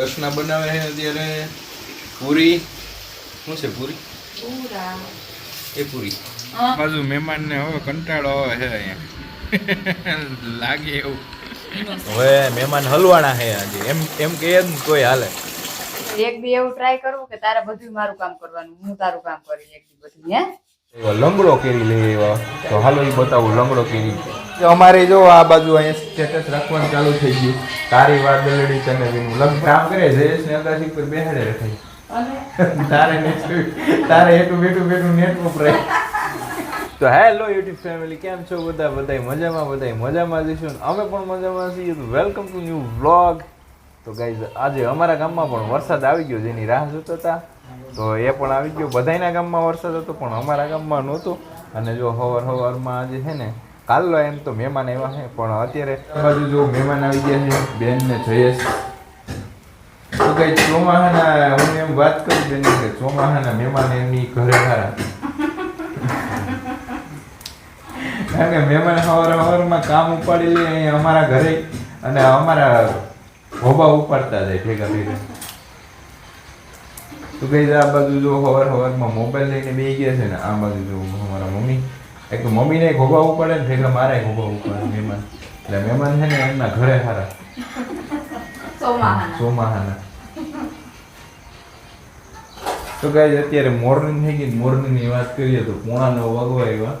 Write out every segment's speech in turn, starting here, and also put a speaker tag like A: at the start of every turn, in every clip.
A: દર્શના બનાવે છે અત્યારે પૂરી? શું છે પૂરી? એ પૂરી. બાજુ મહેમાનને હવે કંટાળો આવે છે અહીંયા. લાગે એવું.
B: હવે મહેમાન હલવાના છે આજે. એમ એમ કે એમ કોઈ હાલે.
C: એક બી એવું ટ્રાય કરવું કે તારે બધું મારું કામ કરવાનું. હું તારું કામ કરી એક બી બધું હે?
B: એવા લંગડો કેરી લઈ આવ્યા તો હાલો એ બતાવું લંગડો કેરી અમારે જો આ બાજુ અહીંયા સ્ટેટસ રાખવાનું ચાલુ થઈ ગયું. તારી વાત દલડી તને વિનું લગ્ન કામ કરે જયેશ ને અગાસી પર બેહાડે રખાય. તારે next તારે એટલું બેટું બેટું નેટ વપરાય તો હેલો યુટ્યુબ ફેમિલી કેમ છો બધા? બધાય મજામાં બધાય મજામાં જઈશું અમે પણ મજામાં છીએ. તો વેલકમ ટુ ન્યૂ વ્લોગ તો ગાઈઝ આજે અમારા ગામમાં પણ વરસાદ આવી ગયો જેની રાહ જોતા હતા. તો એ પણ આવી ગયો. બધાયના ગામમાં વરસાદ હતો પણ અમારા ગામમાં નહોતો. અને જો હવાર હવારમાં આજે છે ને કાલનો એમ તો મહેમાન આવ્યા છે, પણ અત્યારે બાજુ જો મહેમાન આવી ગયા છે બેન ને જયેશ. તો કઈ ચોમાહાના, હું એમ વાત કરું બેન કે ચોમાહાના મહેમાન એમની ઘરે ખરા કારણ કે મહેમાન સવાર હવારમાં કામ ઉપાડી લે અહીંયા અમારા ઘરે અને અમારા હોબા ઉપાડતા જાય ભેગા ભેગા. તો કઈ આ બાજુ જો હવાર હવારમાં મોબાઈલ લઈને બેસી ગયા છે ને, આ બાજુ જો અમારા મમ્મી. એક તો મમ્મીને ભોગવવું પડે ને ભેગા મારે ભોગવવું પડે. મહેમાન. એટલે મહેમાન છે ને એમના ઘરે સારા
C: સોમાહાના.
B: તો ગાઈઝ અત્યારે મોર્નિંગ થઈ ગઈ મોર્નિંગની વાત કરીએ તો પોણા નવ વાગવા આવ્યા.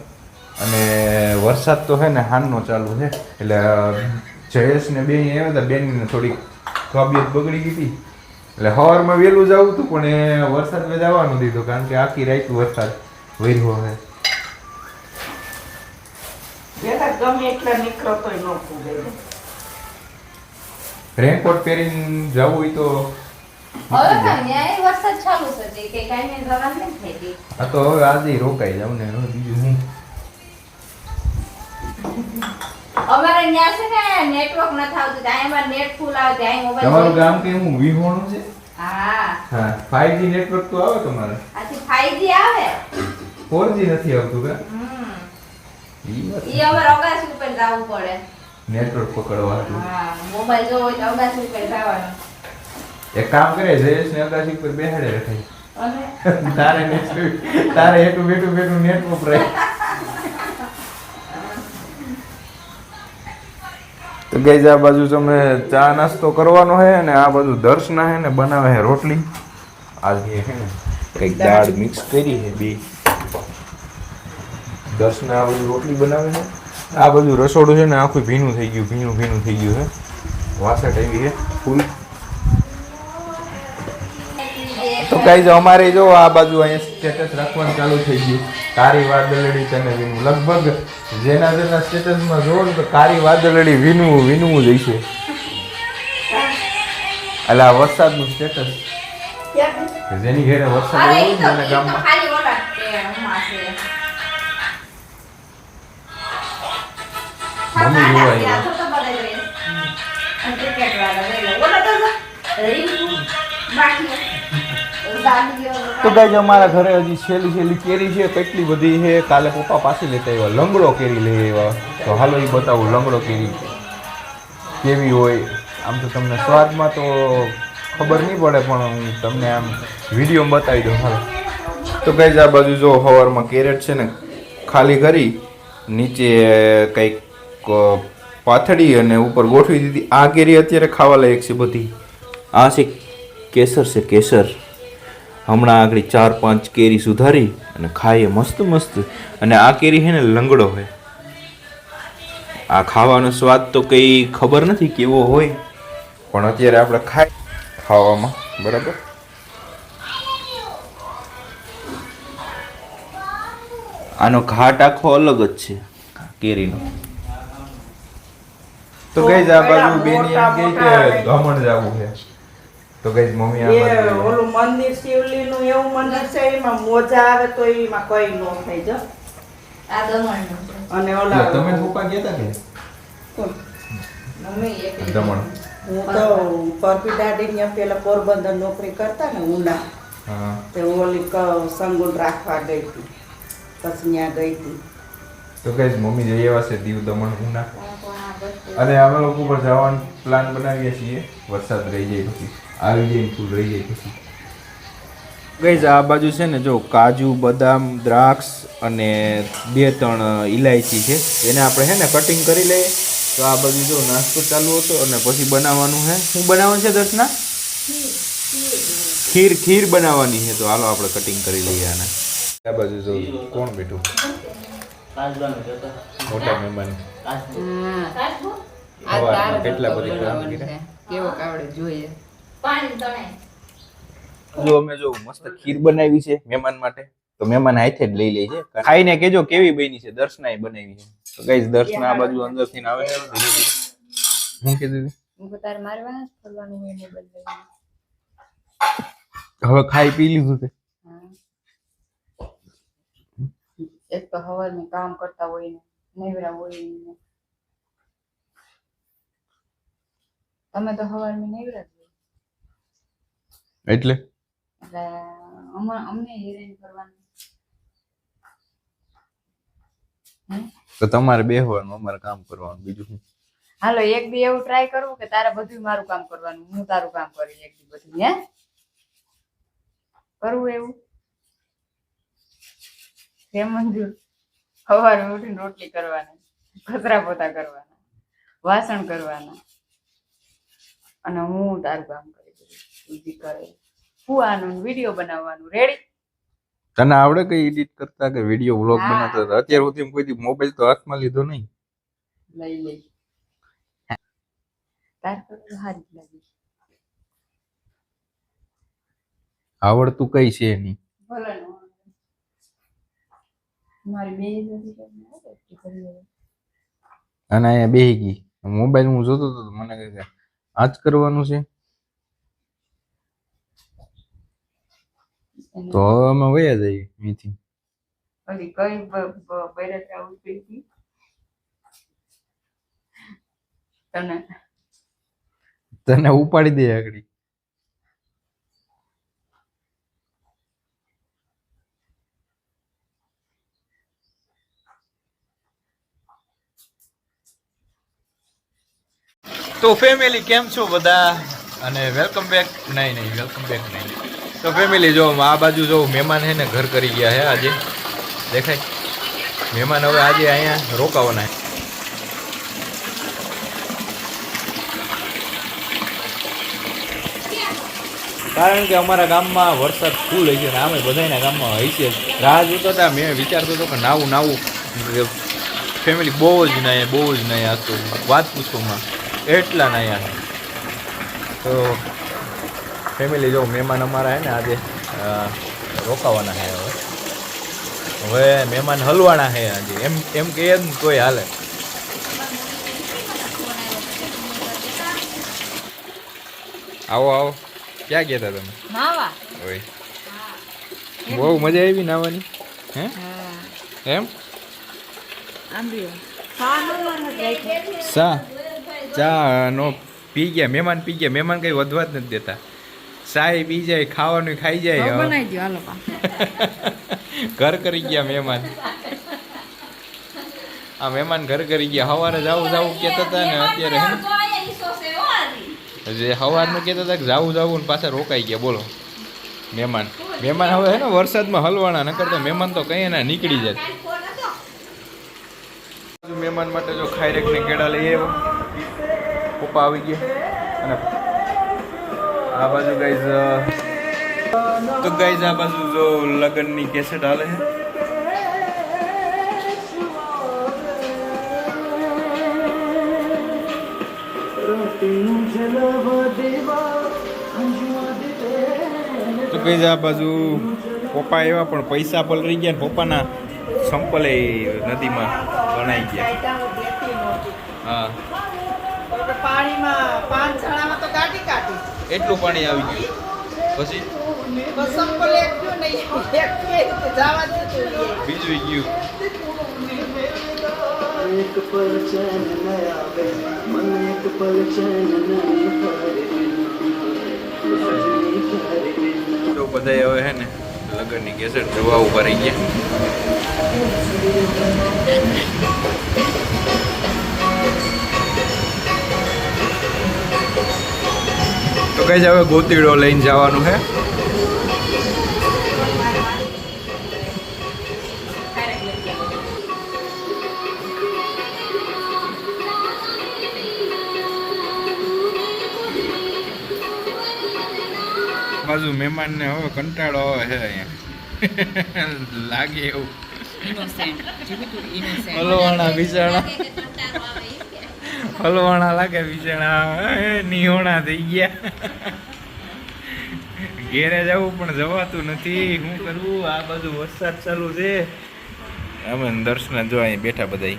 B: અને વરસાદ તો છે ને હાનનો ચાલુ છે. એટલે જયેશ ને બેન આવ્યા હતા. બેનને થોડીક તબિયત બગડી ગઈ હતી. એટલે સવારમાં વહેલું જવું હતું પણ એ વરસાદ જવાનું દીધું કારણ કે આખી રાત વરસાદ વર્યો છે
D: જેના ગમે એટલા નીકળો તોય ન પૂગે
B: રેનકોટ પહેરીને જવું હોય તો
C: હવે ન્યાય વરસાદ ચાલુ છે કે કાંઈ ને નથી થઈ
B: આ તો હવે આજે રોકાઈ જાવ ને બીજું હું
C: અમારે ન્યા છે ને નેટવર્ક નથી આવતું ત્યાં અમારે નેટ ફૂલ આવે ત્યાં મોબાઈલ
B: તમારું ગામ કેવું વિહોણું છે
C: હા
B: હા ફાઈવ જી નેટવર્ક તો આવે તમારે
C: આથી 5G આવે
B: ફોર જી નથી આવતું કે ઈ વાત
C: અગાસી ઉપર જવું પડે.
B: નેટવર્ક પકડવા હતું
C: હા મોબાઈલ જોવો હોય અગાસી ઉપર જવાનું.
B: એક કામ કરે જયેશ ને અગાસી પર બેહાડે રખાય. તારે નેટ તારે એટલું બેઠું બેઠું નેટ વપરાય તો ગઈ આ બાજુ તમે ચા નાસ્તો કરવાનો હે અને આ બાજુ દર્શના હે ને બનાવે હે રોટલી. આજે છે ને કંઈક દાળ મિક્સ કરી હે બે. દર્શના આ બધું રોટલી બનાવે છે. આ બધું રસોડું છે ને આખું ભીનું થઈ ગયું ભીનું ભીનું થઈ ગયું છે. વાસટ આવી છે ફૂલ. તો કઈ જો અમારે જો આ બાજુ અહીંયા સ્ટેટસ રાખવાનું ચાલુ થઈ ગયું. કારી વાદળડી તને વિનું લગભગ જેના જેના સ્ટેટસમાં જોવો ને તો કારી વાદળડી વિનવું વિનવું જ છે. એટલે આ વરસાદનું સ્ટેટસ જેની ઘેરે વરસાદ આવ્યો ને ગામમાં. મમ્મી જોવા આવ્યા
C: તો ગયો.
B: અમારા ઘરે હજી છેલ્લી છેલ્લી કેરી છે કેટલી બધી છે કાલે પપ્પા પાછી લેતા આવ્યા લંગડો કેરી લઈ આવ્યા તો હાલો એ બતાવું લંગડો કેરી કેવી હોય આમ તો તમને સ્વાદમાં તો ખબર નહીં પડે પણ તમને આમ વીડિયો બતાવી દઉં હાલ તો ગાઈઝ આ બાજુ જો હવારમાં કેરેટ છે ને ખાલી કરી નીચે કંઈક પાથડી અને ઉપર ગોઠવી દીધી. આ કેરી અત્યારે ખાવા લાયક છે બધી. આ છે કેસર છે, કેસર. હમણાં આગળ ચાર પાંચ કેરી સુધારી અને ખાઈએ મસ્ત મસ્ત. અને આ કેરી છે ને લંગડો હોય આ ખાવાનો સ્વાદ તો કંઈ ખબર નથી કેવો હોય. પણ અત્યારે આપણે ખાઈ ખાવામાં, બરાબર? આનો ઘાટ આખો અલગ જ છે કેરીનો. તો ગઈ આ બાજુ બેની એમ કહે કે ગમણ જવું છે. તો ગઈ મમ્મી આ
D: ઓલું મંદિર શિવલીનું એવું મંદિર છે એમાં મોજા આવે તો એમાં કઈ નો થાય જો.
C: આ દમણનું છે.
D: અને ઓલા
B: તમે પપ્પા ગયા હતા કે?
C: મમ્મી એક
B: દમણ.
D: હું તો પરપી દાદી ને પેલા પોરબંદર નોકરી કરતા ને ઉના
B: હા.
D: તે ઓલી ક- સંગુલ રાખવા ગઈ હતી. પછી ત્યાં ગઈ હતી.
B: તો કઈ મમ્મી જઈ એવા છે દીવ દમણ
C: બધું?
B: અને અમે લોકો પર જવાનો પ્લાન બનાવીએ છીએ. વરસાદ રહી જાય પછી આવી જાય ફૂલ રહી જાય પછી. ગઈ આ બાજુ છે ને જો કાજુ બદામ દ્રાક્ષ અને બે ત્રણ ઇલાયચી છે. એને આપણે છે ને કટિંગ કરી લઈએ. તો આ બાજુ જો નાસ્તો ચાલુ હતો અને પછી બનાવવાનું છે શું બનાવવાનું છે દર્શના ખીર ખીર બનાવવાની છે. તો હાલો આપણે કટિંગ કરી લઈએ આને. આ બાજુ જો કોણ બેઠું. મોટા મહેમાન. સવારમાં કેટલા બધી કામ
E: કેવો કાવડે જોઈએ.
C: પાણી તણાય
B: જો અમે જો મસ્ત ખીર બનાવી છે મહેમાન માટે તો મહેમાન હાથે જ લઈ લે છે ખાઈને કેજો કેવી બની છે દર્શનાએ બનાવી છે. તો ગાઈસ દર્શના આ બાજુ અંદરથી આવે. છે ધીરે ધીરે હું કીધું
E: હું તારે મારવા ફરવાનું હોય ને બદલે.
B: હવે ખાઈ પી લીધું છે.
E: એક તો હવારમાં કામ કરતા હોય ને. નવરા હોય તમે તો હવારમાં નેવરા જ
B: એટલે
E: એટલે અમા- અમને હેરાન કરવાનું
B: તો તમારે બેહવાનું અમારે કામ કરવાનું બીજું શું
E: હાલો એક બી એવું ટ્રાય કરવું કે તારે બધું મારું કામ કરવાનું હું તારું કામ કરી એક બી બધું હે કરવું એવું હે મંજૂર સવારે ઉઠીને રોટલી કરવાની કચરા પોતા કરવાના વાસણ કરવાના. અને હું તારું કામ કરી તું જે કરે. ફુવાનું વીડિયો બનાવવાનું રેડી
B: તને આવડે કઈ એડિટ કરતા કે વીડિયો વ્લોગ બનાવતા? હતા અત્યાર સુધી કોઈ મોબાઈલ તો હાથમાં લીધો નહીં.
E: લઈ લઈ.
B: આવડતું કઈ છે નહીં
E: ભલે નો મારી બે નથી કરીને આવે એટલી કરી લેવાય.
B: અને અહીંયા બેહી ગઈ. મોબાઈલ હું જોતો હતો તો મને કહે કે આ જ કરવાનું છે? તો હવે અમે વયા જઈએ અહીંથી.
E: ઓલી કઈ બ- બ- બળતરા ઉતરી હતી તને?
B: તને ઉપાડી દે આગળ. તો ફેમિલી કેમ છો બધા? અને વેલકમ બેક નહીં નહીં વેલકમ બેક નહીં. તો ફેમિલી જો આ બાજુ જો મહેમાન છે ને ઘર કરી ગયા છે આજે. દેખાય? મહેમાન હવે આજે અહીંયા રોકાવાના કારણ કે અમારા ગામમાં વરસાદ ફૂલ હોય છે અને આમે બધાના ગામમાં હોય રાહ જોતો હતા, મેં વિચારતો હતો કે નાવું નાવું. ફેમિલી બહુ જ નહીં, બહુ જ નહીં હતું વાત પૂછોમાં. એટલા અહીંયા. તો ફેમિલી જો મહેમાન અમારા હે ને આજે રોકાવાના છે હવે. હવે મહેમાન હલવાના છે આજે. એમ એમ કે એમ કોઈ હાલે. આવો આવો. ક્યાં ગયા હતા તમે?
E: નાવા
B: ઓય. બહુ મજા આવી નાવાની. હે? એમ? સા? ચા નો પી ગયા મહેમાન પી ગયા મહેમાન કઈ વધવા જ નથી દેતા. સાય પી જાય ખાવાનું ખાઈ જાય ઘર કરી ગયા મહેમાન. આ મહેમાન ઘર કરી ગયા. સવારે જાવું જાવું કહેતા હતા ને અત્યારે જે સવારનું કહેતા હતા કે જાવું જાવું ને પાછા રોકાઈ ગયા બોલો. મહેમાન. મહેમાન હવે હે ને વરસાદમાં હલવાના નકર તો મહેમાન તો કઈ એના નીકળી જાય. મહેમાન માટે જો ખાઈરેક ને કેળા લઈ આવ્યો. પપ્પા આવી ગયા. અને આ બાજુ ગાઈઝ તો ગાઈઝ આ બાજુ જો લગ્નની કેસેટ હાલે છે. તો કઈ આ બાજુ પપ્પા એવા પણ પૈસા પલરી ગયા ને પપ્પાના સંપલે નદીમાં ગણાઈ ગયા. હા.
D: પાંચ જણામાં તો કાઢી કાઢી.
B: એટલું પાણી આવી ગયું. પછી?
D: સંપલ
B: બીજું ગયું.
F: એક પલ ચેન મને એક પલ ચેન
B: તો બધાય હવે હે ને લગ્નની કેસેટ જોવા ઉપર આવી ગયા. કઈ હવે ગોતીડો લઈને જવાનું હે. બાજુ મહેમાનને હવે કંટાળો આવે છે અહીંયા. લાગે એવું.
E: હલો
B: હલવાણા બિચારા. હલવાણા લાગે બિચારા નિહોણા થઈ ગયા. ઘેરે જવું પણ જવાતું નથી. શું કરવું? આ બાજુ વરસાદ ચાલુ છે. અમે દર્શન જો અહીં બેઠા બધા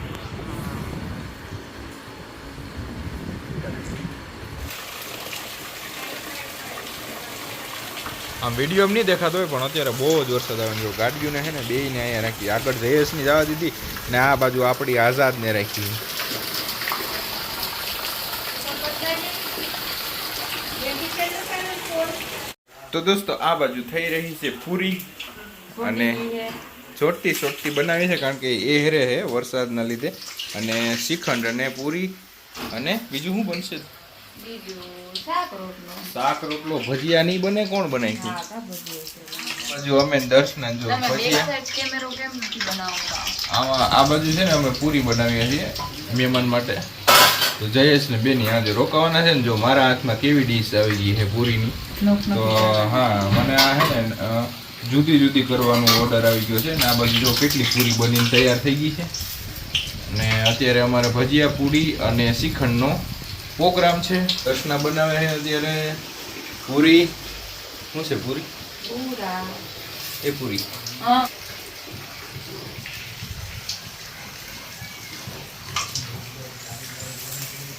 B: આમ વીડિયો નહીં દેખાતો હોય, પણ અત્યારે બહુ જ વરસાદ આવે જો ગાડીઓને છે ને બેયને અહીંયા રાખી. આગળ જયેશની જવા દીધી ને આ બાજુ આપણી આઝાદને રાખી. તો દોસ્તો આ બાજુ થઈ રહી છે પૂરી અને ચોટતી ચોટતી બનાવી છે કારણ કે એ હેરે છે વરસાદના લીધે. અને શ્રીખંડ અને પૂરી અને બીજું શું બનશે?
E: શાક રોટલો.
B: ભજીયા નહીં બને? કોણ બનાવી
E: હા
B: બાજુ અમે દર્શના જો ભજીયા. આમાં આ બાજુ છે ને અમે પૂરી બનાવીએ છીએ મહેમાન માટે. તો જયેશ ને બેની આજે રોકાવાના છે ને જો મારા હાથમાં કેવી ડીશ આવી ગઈ છે પૂરીની તો હા મને આ છે ને જુદી જુદી કરવાનો ઓર્ડર આવી ગયો છે ને આ બાજુ જો કેટલી પૂરી બનીને તૈયાર થઈ ગઈ છે. ને અત્યારે અમારે ભજીયા પૂરી અને શ્રીખંડનો પ્રોગ્રામ છે. રસના બનાવે છે અત્યારે. પૂરી? શું છે પૂરી? એ પૂરી.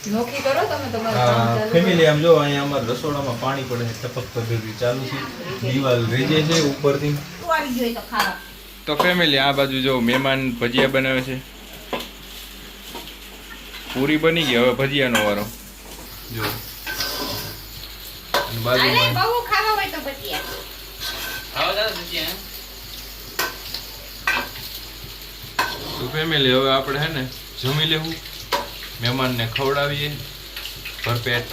E: કરો તમે તમારું કરો.
B: ફેમિલી આમ જો અહીંયા અમારા રસોડામાં પાણી પડે છે ટપક પદ્ધતિ ચાલુ છે દિવાલ રેજે છે ઉપરથી.
C: તો ખાવા.
B: ફેમિલી આ બાજુ જો મહેમાન ભજીયા બનાવે છે. પૂરી બની ગઈ હવે ભજીયાનો વારો. જો. બાજુમાં
C: બહુ ખાવા હોય તો ભજીયા.
B: તો ફેમિલી હવે આપણે હે ને જમી લેવું. મહેમાનને ખવડાવીએ ભરપેટ.